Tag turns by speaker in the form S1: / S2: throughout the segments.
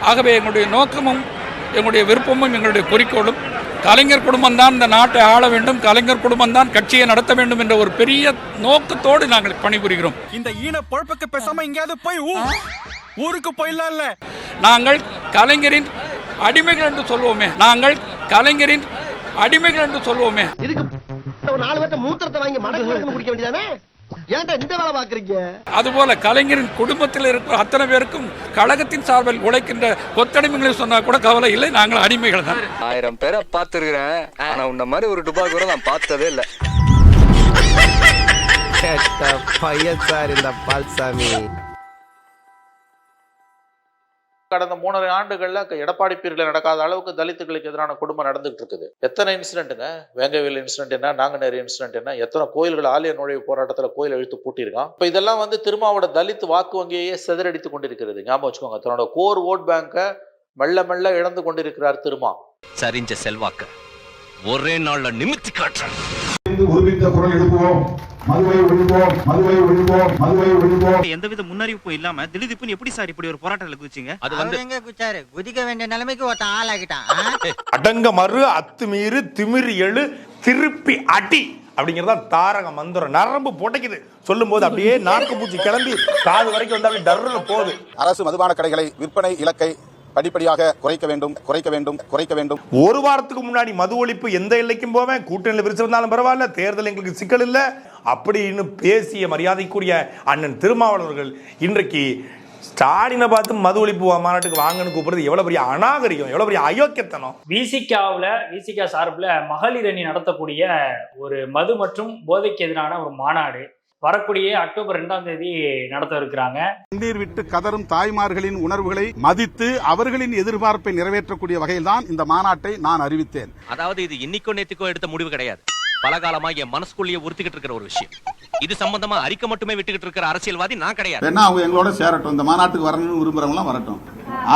S1: ஆகவே எங்களுடைய நோக்கமும் எங்களுடைய விருப்பமும் எங்களுடைய குறிக்கோளும் கலைஞர் குடும்பம்தான் இந்த நாட்டை ஆள வேண்டும் கலைஞர் குடும்பம்தான் கட்சியை நடத்த வேண்டும் என்ற ஒரு பெரிய நோக்கத்தோடு நாங்கள் பணிபுரிகிறோம்.
S2: இந்த ஈன பொழப்புக்கு பேசாம எங்கேயாவது போய் ஊருக்கு போயிடலாம்ல
S1: நாங்கள் கலைஞரின் அடிமைகள் என்று சொல்வோமே நாங்கள் கலைஞரின் அடிமைகள் என்று சொல்வோமே.
S3: இதுக்கு ஒரு நாலு பேர்த்த மூத்திரத்தை வாங்கி மடக்கு குடிக்க வேண்டியதானே? ஏன்டா இந்த வேலை பாக்குறீங்க
S1: அதுபோல கலைஞரின் குடும்பத்தில் இருக்கிற அத்தனை பேருக்கும் கழகத்தின் சார்பில் உழைக்கின்ற கொத்தடிமைகளை சொன்னா கூட கவலை இல்லை. நாங்கள் அடிமைகள் தான்.
S4: ஆயிரம் பேரை பார்த்துருக்கிறேன். ஆனா உன்ன மாதிரி ஒரு டுபா கூட நான் பார்த்ததே இல்லை.
S5: கெட்ட பையன் சார் இந்த பால்சாமி.
S6: கடந்த மூணரை ஆண்டுகள்ல எடப்பாடி பீரியட்ல நடக்காத அளவுக்கு தலித்துகளுக்கு எதிரான குடும்பம் நடந்துகிட்டு இருக்குது. எத்தனை இன்சிடென்ட்டுங்க வேங்கவேல் இன்சிடென்ட் என்ன? நாங்குநேரி இன்சிடென்ட் என்ன? எத்தனை கோயில்கள் ஆலய நுழைவு போராட்டத்தில் கோயில் இழுத்து பூட்டியிருக்கான்? இப்போ இதெல்லாம் வந்து திருமாவோட தலித் வாக்கு வங்கியையே சிதறடித்து கொண்டிருக்கிறது. ஞாபகம் வச்சுக்கோங்க தன்னோட கோர் ஓட் பேங்கை மெல்ல மெல்ல இழந்து கொண்டிருக்கிறார் திருமா.
S7: சரிஞ்ச செல்வாக்க ஒரே நாள்ல நிமித்தி காட்டுறேன்.
S8: ஒருமித்த குரல் எழுப்புவோம். மதுவை ஒழிப்போம் மதுவை ஒழிப்போம் மதுவை ஒழிப்போம்.
S2: எந்தவித முன்னறிவிப்பும் இல்லாம திடீர்னு எப்படி சார் இப்படி ஒரு போராட்டத்தில் குதிச்சீங்க?
S7: அது வந்து
S9: எங்க குச்சாரு குதிக்க வேண்டிய நிலைமைக்கு ஒருத்தன் ஆளாகிட்டான்.
S8: அடங்க மறு அத்துமீறு திமிரு எழு திருப்பி அடி அப்படிங்கறதா தாரக மந்திரம் நரம்பு புடைக்குது. சொல்லும் போது அப்படியே நாக்கு பூச்சி கிளம்பி காது வரைக்கும் வந்து அப்படியே டர்னு போகுது.
S10: அரசு மதுபான கடைகளை விற்பனை இலக்கை படிப்படியாக குறைக்க வேண்டும் குறைக்க வேண்டும் குறைக்க வேண்டும்.
S8: ஒரு வாரத்துக்கு முன்னாடி மது ஒழிப்பு எந்த எல்லைக்கும் போவேன் கூட்டணியில் விரிச்சிருந்தாலும் பரவாயில்ல தேர்தல் எங்களுக்கு சிக்கல் இல்லை. அப்படின்னு பேசிய மரியாதைக்குரிய அண்ணன் திருமாவளவன் அவர்கள் இன்றைக்கு ஸ்டாலினை பார்த்து மது ஒழிப்பு மாநாட்டுக்கு வாங்கன்னு கூப்பிடுறது எவ்வளவு பெரிய அநாகரிகம் எவ்வளவு பெரிய அயோக்கியத்தனம்.
S11: விசிகாவில் விசிகா சார்பில் மகளிர் அணி நடத்தக்கூடிய ஒரு மது மற்றும் போதைக்கு எதிரான ஒரு மாநாடு. வரக்கூடிய அக்டோபர் ரெண்டாம் தேதி நடத்த இருக்கிறாங்க.
S10: கண்ணீர் விட்டு கதரும் தாய்மார்களின் உணர்வுகளை மதித்து அவர்களின் எதிர்பார்ப்பை நிறைவேற்றக்கூடிய வகையில்தான் இந்த மாநாட்டை நான் அறிவித்தேன்.
S7: அதாவது இது இன்னைக்கோ நேத்துக்கோ எடுத்த முடிவு கிடையாது. பல காலமா என் மனசுக்குள்ளேயே உறுத்திக்கிட்டு இருக்கிற ஒரு விஷயம். இது சம்பந்தமா அறிக்கை மட்டுமே விட்டுக்கிட்டு இருக்கிற அரசியல்வாதி நான் கிடையாது.
S10: வேணா அவங்க எங்களோட சேரட்டும். இந்த மாநாட்டுக்கு வரணும்னு விரும்புறவங்களாம் வரட்டும்.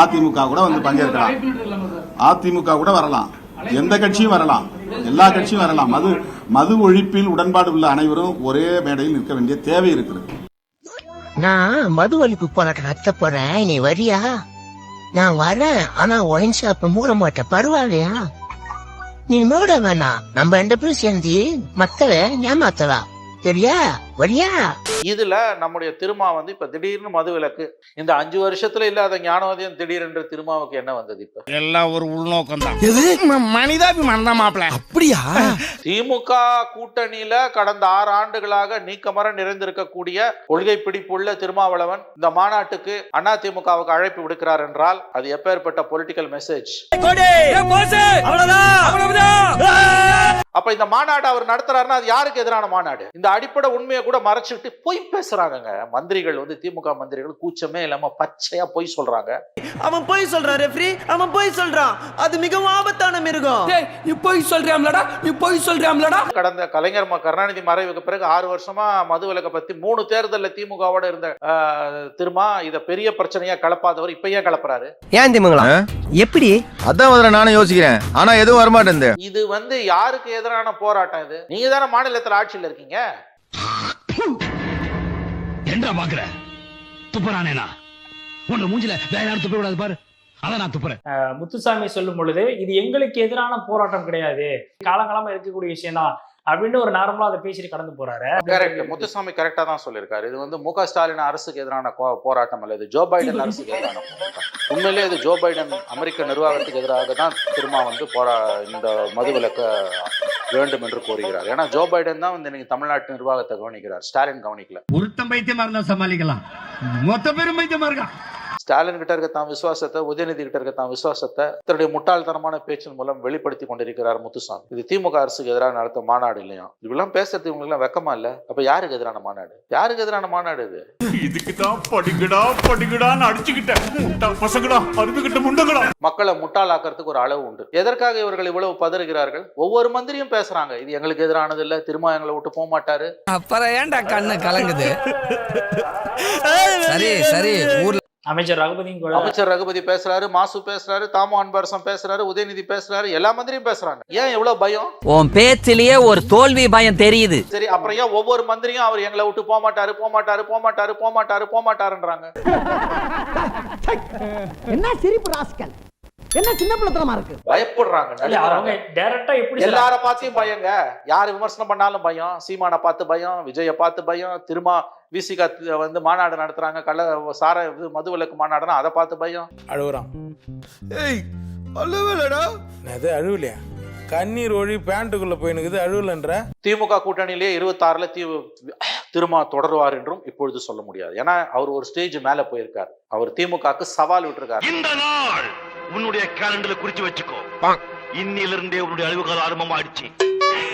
S10: அதிமுக கூட வந்து பங்கேற்கலாம். அதிமுக கூட வரலாம். எந்த கட்சியும் வரலாம். எல்லா கட்சியும் வரலாம். மது மது ஒழிப்பில் உடன்பாடு உள்ள அனைவரும் ஒரே மேடையில் நிற்க வேண்டிய தேவை இருக்கிறது.
S9: நான் மது ஒழிப்பு போராட்டம் நடத்த போறேன். நீ வரியா? நான் வரேன். ஆனா ஒயின் ஷாப் மூட மாட்டேன். பரவாயில்லையா? நீ மூட வேணாம். நம்ம ரெண்டு பேரும் சேர்ந்து மத்தவ ஏமாத்தலாம். சரியா வரியா?
S6: இதுல நம்முடைய திருமா வந்து இப்ப திடீர்னு மது விலக்கு இந்த அஞ்சு வருஷத்துல இல்லாத ஞானோதயம் திடீரென்று திருமாவுக்கு என்ன வந்தது இப்ப?
S2: எல்லாம் ஒரு உள்நோக்கம் தான் மனிதாபிமானம் தான் மாப்பிள.
S5: அப்படியா?
S6: திமுக கூட்டணியில கடந்த ஆறு ஆண்டுகளாக நீக்கமர நிறைந்திருக்கக்கூடிய கொள்கை பிடிப்புள்ள திருமாவளவன் இந்த மாநாட்டுக்கு அண்ணா திமுகவுக்கு அழைப்பு விடுக்கிறார் என்றால் அது எப்பேற்பட்ட பொலிட்டிக்கல் மெசேஜ் அப்ப இந்த மாநாடு அவர் நடத்துறாருன்னா அது யாருக்கு எதிரான மாநாடு? இந்த அடிப்படை உண்மையை கூட மறைச்சிட்டு பொய் பேசுறாங்கங்க. மந்திரிகள் வந்து திமுக மந்திரிகள் கூச்சமே இல்லாம பச்சையா பொய் சொல்றாங்க.
S5: அவன் போய் சொல்றான் ரெஃப்ரி அவன் போய் சொல்றான். அது மிகவும் ஆபத்தான மிருகம்.
S1: நீ போய் சொல்றியாம்லடா? நீ போய் சொல்றியாம்லடா?
S6: கடந்த கலைஞர் கருணாநிதி மறைவுக்கு பிறகு ஆறு வருஷமா மது விலக்கை பத்தி மூணு தேர்தல்ல திமுகவோட இருந்த ஆஹ், திருமா இத பெரிய பிரச்சனையா கலப்பாதவர் இப்ப ஏன் கலப்புறாரு?
S5: ஏன் திமுங்களா எப்படி?
S4: அதான் நானும் யோசிக்கிறேன். ஆனா எதுவும் வரமாட்டேன்
S6: இது வந்து யாருக்கு எதிரான போராட்டம் இது. நீங்க தானே மாநிலத்துல ஆட்சியில் இருக்கீங்க?
S2: என்ன பாக்குற? துப்புறானேனா உன்ன மூஞ்சில வேற யாரும் துப்ப விடாது பாரு நான் துப்புறேன்.
S11: முத்துசாமி சொல்லும் பொழுது இது எங்களுக்கு எதிரான போராட்டம் கிடையாது. காலங்காலமா இருக்கக்கூடிய விஷயம் தான் அப்படின்னு ஒரு நார்மலா அதை பேசிட்டு கடந்து போறாரு.
S6: கரெக்ட் முத்துசாமி கரெக்டா தான் சொல்லியிருக்காரு. இது வந்து மு க ஸ்டாலின் அரசுக்கு எதிரான போராட்டம் அல்ல. இது ஜோ பைடன் அரசுக்கு எதிரான போராட்டம். உண்மையிலே இது ஜோ பைடன் அமெரிக்க நிர்வாகத்துக்கு எதிராக தான் திரும்ப வந்து போரா இந்த மதுவிலக்க வேண்டும் என்று கோருகிறார். ஏன்னா ஜோ பைடன் தான் வந்து இன்னைக்கு தமிழ்நாட்டு நிர்வாகத்தை கவனிக்கிறார். ஸ்டாலின் கவனிக்கல.
S2: ஒருத்தம் பைத்தியமா இருந்தா சமாளிக்கலாம். மொத்த பேரும் பைத்தியமா இருக்கான்
S6: ஸ்டாலின் கிட்ட இருக்க தான் விசுவாசத்தை உதயநிதி கிட்ட இருக்க தான் விசுவாசத்தை தன்னுடைய முட்டாள்தனமான பேச்சின் மூலம் வெளிப்படுத்தி கொண்டிருக்கிறார் முத்துசாமி. இது திமுக அரசுக்கு எதிராக நடத்த மாநாடு இல்லையா? இப்படிலாம் பேசுறது இவங்களுக்கு எல்லாம் வெக்கமா இல்ல? அப்ப யாருக்கு எதிரான மாநாடு? யாருக்கு எதிரான மாநாடு இது?
S2: இதுக்கு தான் படிங்கடா படிங்கடான்னு அடிச்சுக்கிட்டேன். முட்டா பசங்கடா அறுதுகிட்ட முண்டங்கடா.
S6: மக்களை முட்டாளாக்குறதுக்கு ஒரு அளவு உண்டு. எதற்காக இவர்கள் இவ்வளவு பதறுகிறார்கள்? ஒவ்வொரு மந்திரியும் பேசுறாங்க. இது எங்களுக்கு எதிரானது இல்ல திரும்ப எங்களை விட்டு போக மாட்டாரு.
S5: அப்புறம் ஏன்டா கண்ணு கலங்குது? சரி சரி ஊர்ல
S11: அமைச்சர் ரகுபதியும் கூட
S6: அமைச்சர் ரகுபதி பேசுறாரு மாசு பேசுறாரு தாமோ அன்பரசன் பேசுறாரு உதயநிதி பேசுறாரு எல்லா மந்திரியும் பேசுறாங்க. ஏன் எவ்வளவு பயம்?
S5: உன் பேச்சிலேயே ஒரு தோல்வி பயம் தெரியுது.
S6: சரி அப்புறம் ஏன் ஒவ்வொரு மந்திரியும் அவர் எங்களை விட்டு போக மாட்டாரு போக மாட்டாரு போக மாட்டாரு போக மாட்டாரு போக மாட்டாருன்றாங்க?
S3: என்ன சிரிப்பு ராஸ்கல்? என்ன சின்ன பிள்ளைத்தனமா இருக்கு?
S6: பயப்படுறாங்க
S11: அவங்க. டைரக்டா எப்படி?
S6: எல்லார பார்த்தியும் பயங்க. யார் விமர்சனம் பண்ணாலும் பயம். சீமானை பார்த்து பயம் விஜய பார்த்து பயம். திருமா விசிகா வந்து மாநாடு நடத்துறாங்க. கள்ள சார இது மதுவிலக்கு மாநாடுனா அதை பார்த்து பயம்.
S1: அழுகுறான். ஏய் அழுவலடா. அது அழுவலையா? கண்ணீர் ஒழி பேண்ட்டுக்குள்ள போயினுக்குது அழுவலன்ற.
S6: திமுக கூட்டணியிலேயே இருபத்தாறுல தீ திருமா தொடருவார் என்றும் இப்பொழுது சொல்ல முடியாது. ஏன்னா அவர் ஒரு ஸ்டேஜ் மேல போயிருக்கார். அவர் திமுகக்கு சவால் விட்டுருக்காரு.
S2: இந்த நாள் உன்னுடைய கேலண்டர்ல குறிச்சு வச்சுக்கோ. இன்னிலிருந்தே உன்னுடைய அழிவு காலம் ஆரம்பமாயிடுச்சு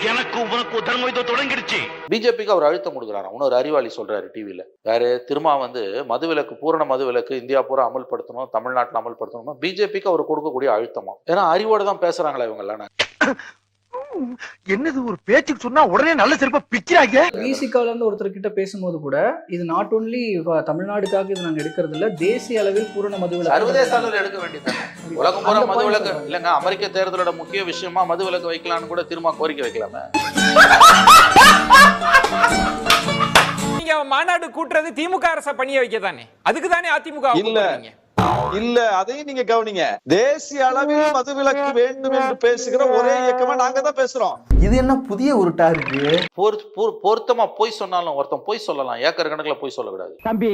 S2: எனக்கு உனக்கு தர்ம யுத்தம் தொடங்கிடுச்சு.
S6: பிஜேபிக்கு அவர் அழுத்தம் கொடுக்குறாராம். இன்னொரு அறிவாளி சொல்றாரு டிவியில யாரு? திருமா வந்து மதுவிலக்கு பூரண மதுவிலக்கு இந்தியா பூரா அமல்படுத்தணும் தமிழ்நாட்டில் அமல்படுத்தணும் பிஜேபிக்கு அவர் கொடுக்கக்கூடிய அழுத்தமா? ஏன்னா அறிவோட தான் பேசுறாங்களா இவங்க எல்லாம்
S3: என்னது ஒரு பேச்சுக்கு சொன்னா உடனே நல்ல செருப்பா பிக்கிறாங்க
S5: விசிகால இருந்து ஒருத்தர் கிட்ட பேசும்போது கூட இது நாட் ஓன்லி தமிழ்நாடுக்காக இது நாங்க எடுக்கிறது இல்ல தேசிய அளவில் பூரண மதுவிலக்கு
S6: சர்வதேச அளவில் எடுக்க வேண்டியது உலகம் பூரா மதுவிலக்கு இல்லைங்க அமெரிக்க தேர்தலோட முக்கிய விஷயமா மதுவிலக்கு வைக்கலாம்னு கூட திரும்ப கோரிக்கை வைக்கலாமே?
S5: நீங்க மாநாடு கூட்டுறது திமுக அரச பணிய வைக்க தானே அதுக்கு தானே அதிமுக
S12: இல்ல. இல்ல அதையும் நீங்க கவனிங்க. தேசிய அளவில் மதுவிலக்கு வேண்டும் என்று பேசுகிற ஒரே இயக்கமா நாங்க தான் பேசுறோம்.
S3: இது என்ன புதிய உருட்டா இருக்கு?
S6: பொரு- பொரு- பொருத்தமா போய் சொன்னாலும் ஒருத்தன் போய் சொல்லலாம். ஏக்கர் கணக்குல போய் சொல்லக்கூடாது.
S5: தம்பி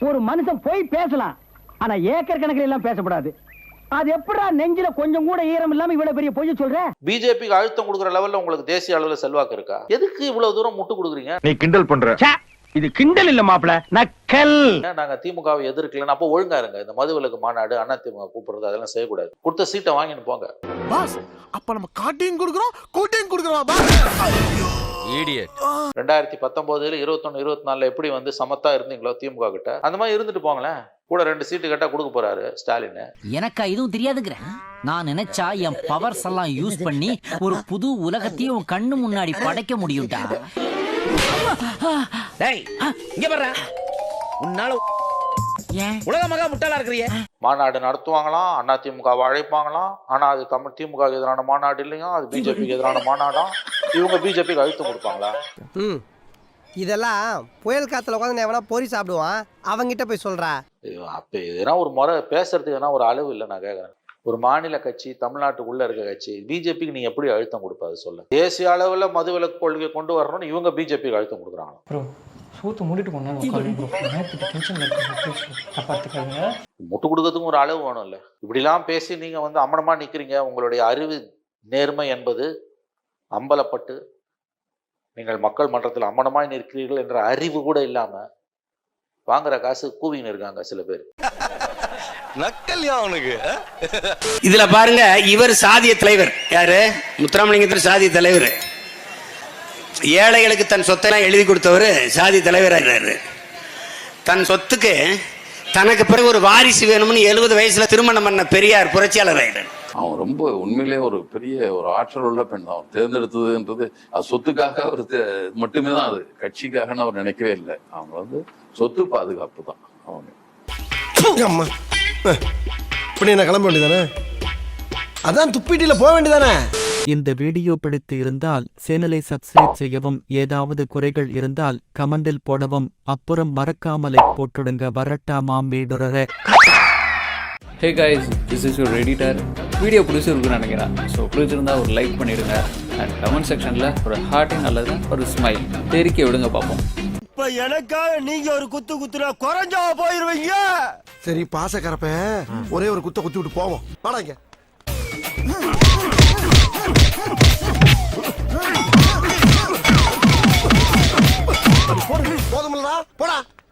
S5: ஒரு மனுஷன் போய் பேசலாம் ஆனா ஏக்கர் கணக்கில் எல்லாம் பேசக்கூடாது. அது எப்படா நெஞ்சில கொஞ்சம் கூட ஈரம் இல்லாம இவ்வளவு பெரிய பொய்ய சொல்ற?
S6: பிஜேபிக்கு அழுத்தம் கொடுக்குற லெவல்ல உங்களுக்கு தேசிய அளவுல செல்வாக்கு இருக்கா? எதுக்கு இவ்வளவு தூரம் முட்டு கொடுக்குறீங்க?
S12: நீ கிண்டல் பண்ற.
S5: இது கிண்டல் இல்ல மாப்பிள நக்கல்.
S6: நாங்க திமுகவை எதிர்க்கலன்னு அப்போ ஒழுங்கா இருங்க. இந்த மதுவிலக்கு மாநாடு அண்ணா திமுக கூப்பிடுறது அதெல்லாம் செய்யக்கூடாது. கொடுத்த சீட்டை வாங்கிட்டு போங்க.
S3: பாஸ் அப்ப நம்ம காட்டையும் கொடுக்குறோம் கூட்டையும் கொடுக்குறோம்
S6: ரெண்டாயிரத்தி பத்தொன்பதுல இருபத்தொன்னு இருபத்தி நாலுல எப்படி வந்து சமத்தா இருந்தீங்களோ திமுக கிட்ட அந்த மாதிரி இருந்துட்டு போங்களேன். கூட ரெண்டு சீட்டு கேட்டா கொடுக்க போறாரு ஸ்டாலின்.
S5: எனக்கா இதுவும் தெரியாதுங்கிற? நான் நினைச்சா என் பவர்ஸ் எல்லாம் யூஸ் பண்ணி ஒரு புது உலகத்தையும் உன் கண்ணு முன்னாடி படைக்க முடியும்டா. டேய் இங்க பாரு. உன்னால ஏன்? உலக மகா முட்டாளா இருக்கிறிய.
S6: மாநாடு நடத்துவாங்களாம் அண்ணா திமுகவை அழைப்பாங்களாம். ஆனா அது தமிழ் திமுக எதிரான மாநாடு இல்லையா? அது பிஜேபிக்கு எதிரான மாநாடாம் இவங்க பிஜேபிக்கு அழுத்தம் கொடுப்பாங்களா?
S3: ம். இதெல்லாம் புயல் காத்துல உட்காந்து எவனா பொறி சாப்பிடுவான்? அவங்கிட்ட போய் சொல்றா.
S6: அப்ப எதனா ஒரு முறை பேசுறதுக்கு எதனா ஒரு அளவு இல்லை நான் கேட்கறேன் ஒரு மாநில கட்சி தமிழ்நாட்டுக்குள்ள இருக்க கட்சி பிஜேபிக்கு நீங்க எப்படி அழுத்தம் கொடுப்பாது சொல்ல. தேசிய அளவுல மதுவிலக்கு கொள்கை கொண்டு வரணும்னு இவங்க பிஜேபிக்கு அழுத்தம் கொடுக்குறாங்க
S5: சூத்து மூடிட்டு
S6: முட்டு கொடுக்கறதுக்கும் ஒரு அளவு வேணும் இல்ல. இப்படிலாம் பேசி நீங்க வந்து அம்மனமா நிக்கிறீங்க. உங்களுடைய அறிவு நேர்மை என்பது அம்பலப்பட்டு நீங்கள் மக்கள் மன்றத்தில் அம்மனமாய் நிற்கிறீர்கள் என்ற அறிவு கூட இல்லாம வாங்குற காசு கூவின்னு இருக்காங்க சில பேர்.
S2: நக்கல்யா அவனுக்கு
S5: இதுல பாருங்க இவர் சாதிய தலைவர். யாரு? முத்துராமலிங்கத்தர் சாதிய தலைவர். ஏழைகளுக்கு தன் சொத்தெல்லாம் எழுதி கொடுத்தவர் சாதி தலைவராகிறாரு தன் சொத்துக்கு தனக்கு பிறகு ஒரு வாரிசு வேணும்னு எழுபது வயசுல திருமணம் பண்ண பெரியார் புரட்சியாளர் ஆயிட்டார்.
S12: அவன் ரொம்ப உண்மையிலே ஒரு பெரிய ஒரு ஆற்றல் உள்ள பெண் தான். தேர்ந்தெடுத்ததுன்றது அது சொத்துக்காக அவர் மட்டுமே தான் அது. கட்சிக்காகன்னு அவர் நினைக்கவே இல்லை. அவங்க வந்து சொத்து பாதுகாப்பு தான். அவங்க
S3: இப்படி என்ன கிளம்ப வேண்டியதானே? அதான் துப்பிட்டில போக வேண்டியதானே?
S5: இந்த வீடியோ பிடித்து இருந்தால் சேனலை சப்ஸ்கிரைப் செய்யவும் ஏதாவது குறைகள் இருந்தால் கமெண்டில் போடவும் அப்புறம் மறக்காமலை போட்டுடுங்க. வரட்டாமாம் வீடுறர
S1: hey guys this is your editor video பிடிச்சிருக்குன்னு நினைக்கிறேன். ஸோ பிடிச்சிருந்தா ஒரு லைக் பண்ணிடுங்க. அண்ட் கமெண்ட் செக்ஷனில் ஒரு ஹார்ட்டிங் அல்லது ஒரு ஸ்மைல் தெரிக்க விடுங்க பார்ப்போம்.
S3: இப்ப எனக்காக நீங்க ஒரு குத்து குத்துனா குறைஞ்சா போயிருவீங்க. சரி பாச கரப்ப. ஒரே ஒரு குத்த குத்தி விட்டு போவோம். வாடாங்க போதுமில்லடா போடா.